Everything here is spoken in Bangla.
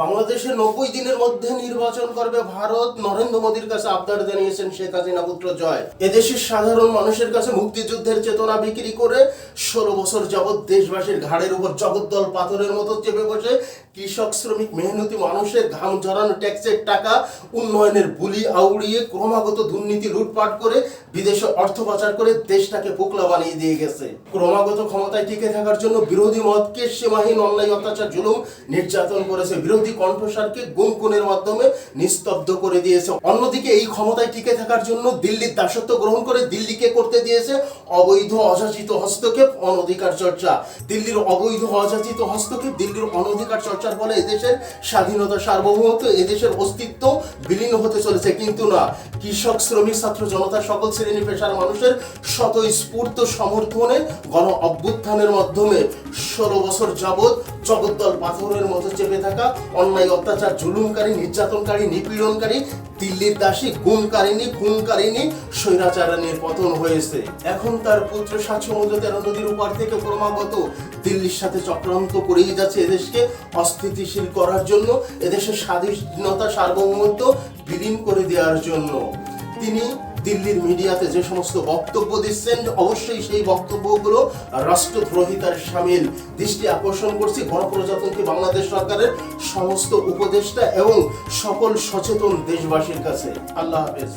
বাংলাদেশে নব্বই দিনের মধ্যে নির্বাচন করবে ভারত। নরেন্দ্র মোদীর কাছে আবদার জানিয়েছেন শেখ হাসিনা পুত্র জয়। এদেশের সাধারণ মানুষের কাছে মুক্তিযুদ্ধের চেতনা বিক্রি করে ষোলো বছর যাবৎ দেশবাসীর ঘাড়ের উপর জগদ্দল পাথরের মতো চেপে বসে কৃষক, শ্রমিক, মেহনতি মানুষের ঘাম ঝরানো ট্যাক্সের টাকা, উন্নয়নের বুলি আউড়িয়ে ক্রমাগত দুর্নীতি লুটপাট করে বিদেশে অর্থ পাচার করে দেশটাকে পোকলা বানিয়ে দিয়ে গেছে। ক্রমাগত ক্ষমতায় টিকে থাকার জন্য বিরোধী মতকে সীমাহীন অন্যায়, অত্যাচার, জুলুম নির্যাতন করেছে বিরোধী কণ্ঠস্বরকে গোপনের মাধ্যমে নিস্তব্ধ করে দিয়েছে। অন্যদিকে এই ক্ষমতায় টিকে থাকার জন্য দিল্লির দাসত্ব গ্রহণ করে দিল্লিকে করতে দিয়েছে অবৈধ অযাচিত হস্তক্ষেপ অনধিকার চর্চা। দিল্লির অবৈধ অযাচিত হস্তক্ষেপ দিল্লির অনধিকার চর্চার ফলে এদেশের স্বাধীনতা সার্বভৌমত্ব, এদেশের অস্তিত্ব বিলীন হতে চলেছে। কিন্তু না কৃষক, শ্রমিক, ছাত্র জনতা সকল শ্রেণি পেশার মানুষের স্বতঃস্ফূর্ত সমর্থনে গণ অভ্যুত্থানের মাধ্যমে ষোলো বছর যাবৎ জগদ্দল পাথরের মতো চেপে থাকা, অন্যায় অত্যাচার, জুলুমকারী, নির্যাতনকারী, নিপীড়নকারী, দিল্লির দাসী গুমকারিনী খুনকারিনী পতন হয়েছে। এখন তার পুত্র তেরো নদীর উপর থেকে ক্রমাগত দিল্লির সাথে চক্রান্ত করেই যাচ্ছে এদেশকে অস্থিতিশীল করার জন্য, এদেশের স্বাধীনতা সার্বভৌমত্ব বিলীন করে দেওয়ার জন্য। তিনি দিল্লির মিডিয়াতে যে সমস্ত বক্তব্য দিচ্ছেন, অবশ্যই সেই বক্তব্যগুলো রাষ্ট্রদ্রোহিতার সামিল দৃষ্টি আকর্ষণ করছি। গণপ্রজাতন্ত্রী বাংলাদেশ সরকারের সমস্ত উপদেষ্টা এবং সকল সচেতন দেশবাসীর কাছে। আল্লাহ হাফেজ।